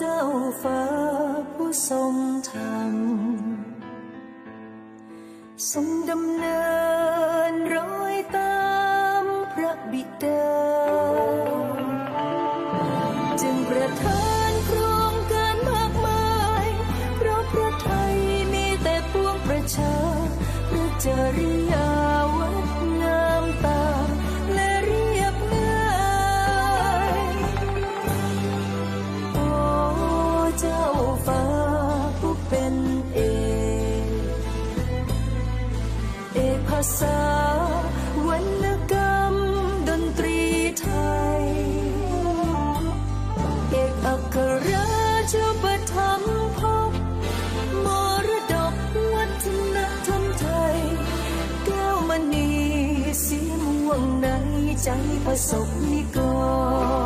จ้าฟ้าผู้ทรงธรรมทรงดำเนินรอยตามพระบิดา จึงประทานโครงการมากมาย เพราะพระไทยมีแต่ปวงประชาพระจริยา ภาษาวรรณกรรมดนตรีไทย เอกอัครราชประถมภพมรดกวัฒนธรรมไทย แก้วมณีสีม่วงในใจประสบนิกร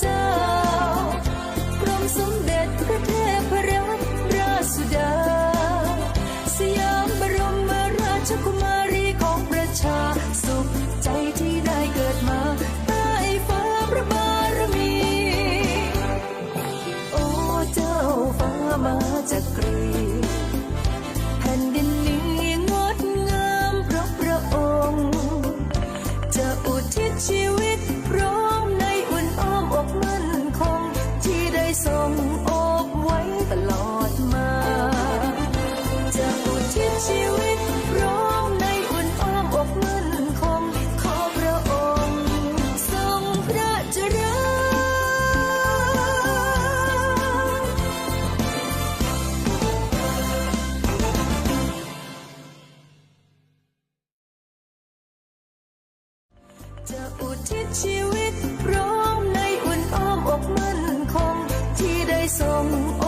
เจ้ากรมสมเด็จพระเทพรัตนราชสุดา สยามบรมราชกุ ที่ได้ทรงอบไว้ตลอดมาจะอุทิศชีวิตพร้อมในอุ่นอ้อมอกมั่นคงขอพระองค์ทรงพระเจริญจะอุทิศชีวิตร้อง 中。Oh.